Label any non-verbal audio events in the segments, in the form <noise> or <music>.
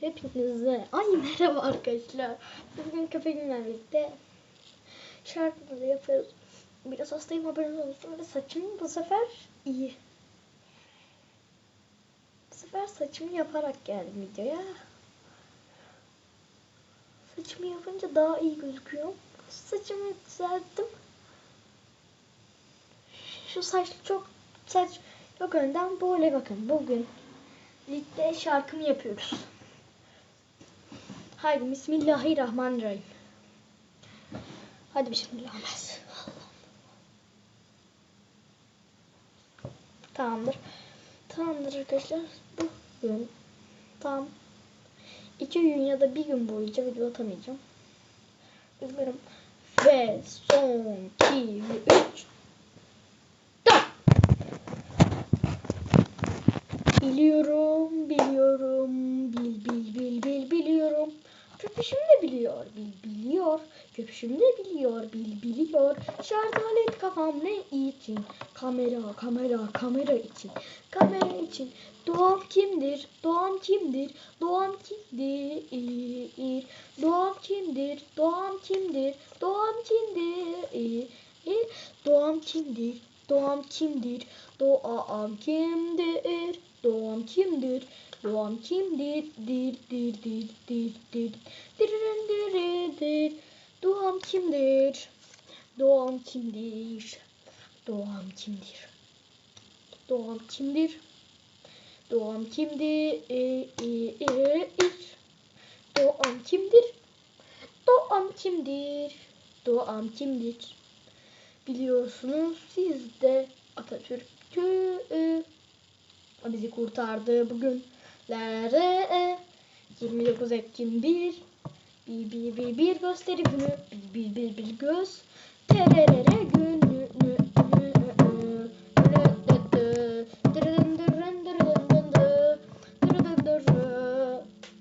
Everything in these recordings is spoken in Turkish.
hepinize ay merhaba arkadaşlar. Bugün köpeğimle birlikte şarkımızı yapıyoruz. Biraz hastayım haberiniz olsun ve saçım bu sefer iyi. Bu sefer saçımı yaparak geldim videoya. Saçımı yapınca daha iyi gözüküyor. Saçımı düzelttim. Şu saç çok saç çok önden böyle bakın bugün birlikte şarkımı yapıyoruz. Haydi Bismillahirrahmanirrahim. Hadi Bismillahirrahmanirrahim. Tamamdır. Tamamdır arkadaşlar. Bugün tam iki gün ya da bir gün boyunca video atamayacağım. Üzgünüm. Ve son 2 3 4 Biliyorum, biliyorum, bil bil bil bil biliyorum. Köpüşüm de biliyor, bil biliyor. Köpüşüm de biliyor, bil biliyor. Şarj alet kafam ne için? Kamera, kamera, kamera için. Kamera için. Doğam kimdir? Doğam kimdir? Doğam kimdir? Doğam kimdir? Doğam kimdir? Doğam kimdir? Doğam kimdir? Doğam kimdir? Doğam kimdir? Doğan kimdir? Doğan kimdir? Dir dir dir dir dir. Dirin dir dir. Doğan kimdir? Doğan kimdir? Doğan kimdir? Doğan kimdir? Doğan kimdir? E, e, e. Doğan kimdir? Doğan kimdir? Doğan kimdir? Biliyorsunuz siz de Atatürk'ü bizi kurtardı bugünlere. 29 Ekim 1 bir bir bir bir gösteri günü bir bir bir bir göz tererere günü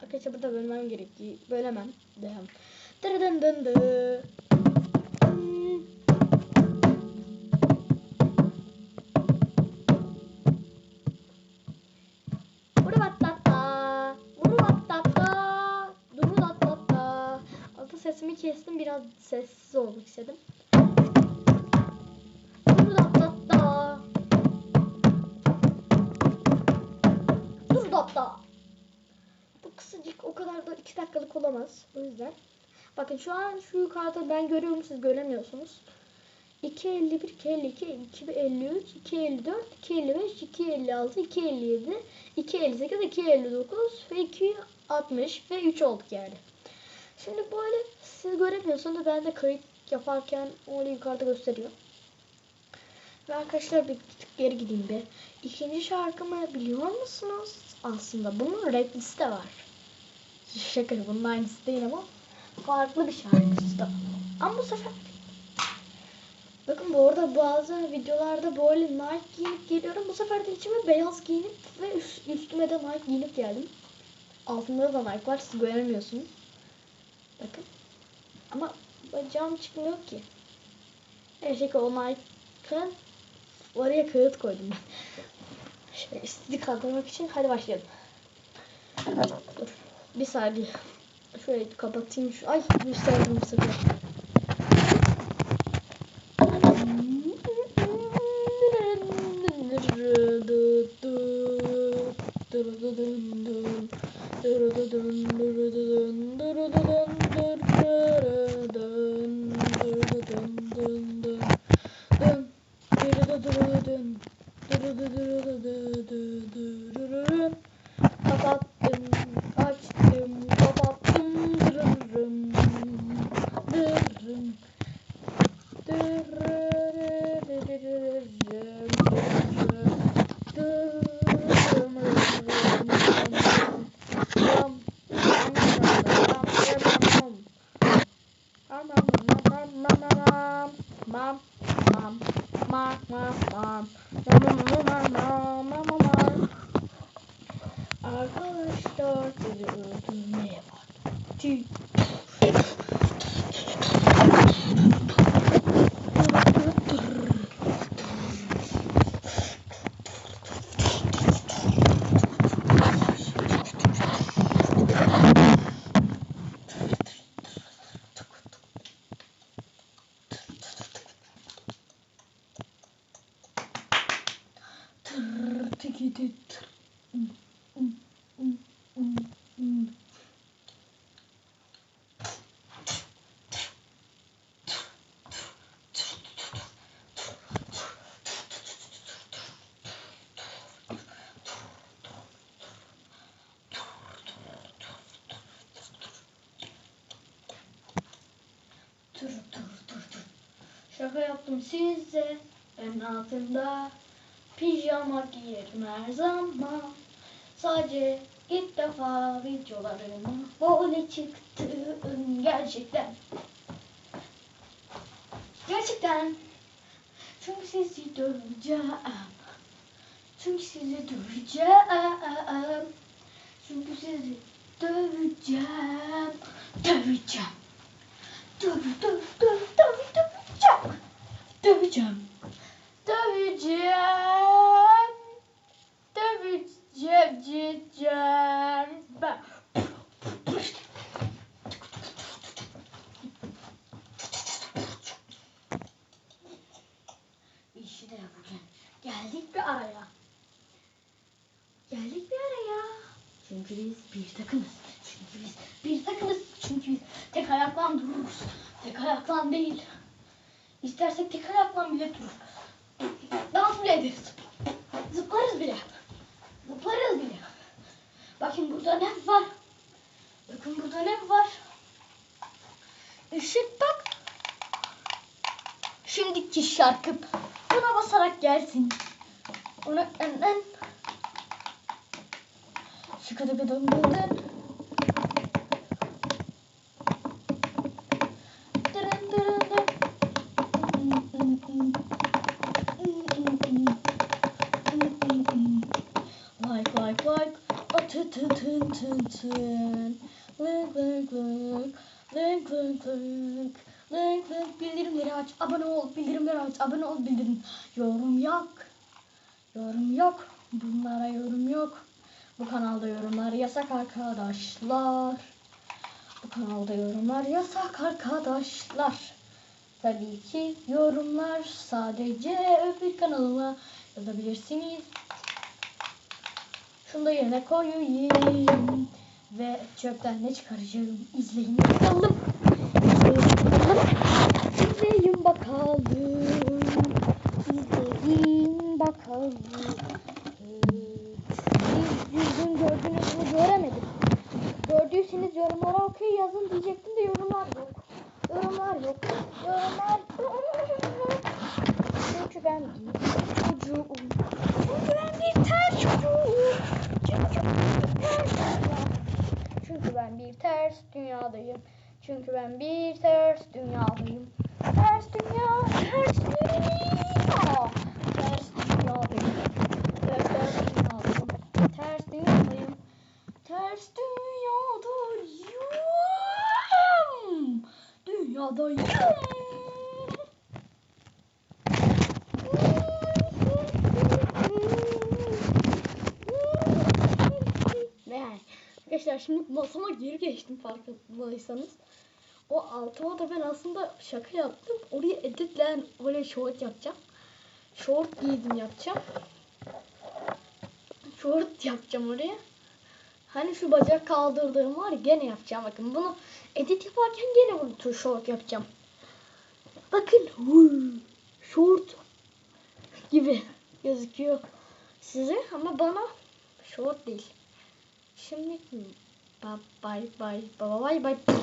Arkadaşlar burada bölmem gerekiyor. Bölemem. Devam. Dırıdın dın dı. sesimi Biraz sessiz olmak istedim. Dur da da da. Dur da da. Bu kısacık o kadar da 2 dakikalık olamaz. O yüzden. Bakın şu an şu yukarıda ben görüyorum siz göremiyorsunuz. 251, 252, 253, 254, 255, 256, 257, 258, 259 ve 260 ve 3 olduk yani. Şimdi böyle siz göremiyorsunuz ben de kayıt yaparken onu yukarıda gösteriyor. Ve arkadaşlar bir geri gideyim bir. İkinci şarkımı biliyor musunuz? Aslında bunun replisi de var. Şaka bunun aynısı değil ama farklı bir şarkısı da. Ama bu sefer Bakın bu arada bazı videolarda böyle Nike giyinip geliyorum. Bu sefer de içime beyaz giyinip ve üstüme de Nike giyinip geldim. Altında da Nike var siz göremiyorsunuz. Bakın. Ama bacağım çıkmıyor ki. Eşek olmayken oraya kağıt koydum ben. <laughs> Şöyle sizi kaldırmak için hadi başlayalım. Dur. Bir saniye. Şöyle kapatayım şu. Ay gösterdim bu sefer. London. タートルーメー。Dur dur dur dur. Şaka yaptım size. Ben altında pijama giyerim her zaman. Sadece ilk defa videolarıma böyle çıktı gerçekten. Gerçekten. Çünkü sizi döveceğim. Çünkü sizi döveceğim. Çünkü sizi döveceğim. Döveceğim. Döv, döv, döv, döv, döveceğim. Döveceğim. Döveceğim. Döveceğim. Döveceğim. Ben. İşi de yapacağım. Geldik bir araya. Geldik bir. Çünkü biz bir takımız. Çünkü biz bir takımız. Çünkü biz tek ayakla dururuz. Tek ayakla değil. İstersek tek ayakla bile dururuz. Dans bile ederiz. Zıplarız bile. Zıplarız bile. Bakın burada ne var? Bakın burada ne var? Işık bak. Şimdiki şarkı buna basarak gelsin. Ona en en Like like like. Atı tın tın tın tın. Link link link. Link link link. Link link. Bildirimleri aç. Abone ol. Bildirimleri aç. Abone ol. Bildirim. Yorum yok. Yorum yok. Bunlara yorum yok. Bu kanalda yorumlar yasak arkadaşlar. Bu kanalda yorumlar yasak arkadaşlar. Tabii ki yorumlar sadece öbür kanalıma yazabilirsiniz. Şunu da yerine koyayım. Ve çöpten ne çıkaracağım izleyin. İzleyin bakalım. İzleyin bakalım. İzleyin bakalım. Düzgün gördünüz mü göremedim. Gördüyseniz yorumlara okey yazın diyecektim de yorumlar yok. Yorumlar yok. Yorumlar <laughs> Çünkü ben bir çocuğum. Çünkü ben bir ters çocuğum. Çünkü ben bir ters dünya. Çünkü ben bir ters dünyadayım. Çünkü ben bir ters dünyadayım. Ters dünya, ters dünya. Ters dünyadayım. Ters, ters dünyadayım. Ters dünyadayım. Ters dünyadayım. Dünyadayım. Ve arkadaşlar şimdi masama geri geçtim farkındaysanız. O altıma da ben aslında şaka yaptım. Oraya editlen öyle short yapacağım. Short giydim yapacağım. Short yapacağım oraya. Hani şu bacak kaldırdığım var gene yapacağım bakın. Bunu edit yaparken gene bunu tür short yapacağım. Bakın. huy, Short gibi gözüküyor size ama bana short değil. Şimdi bye bye bye bye bye bye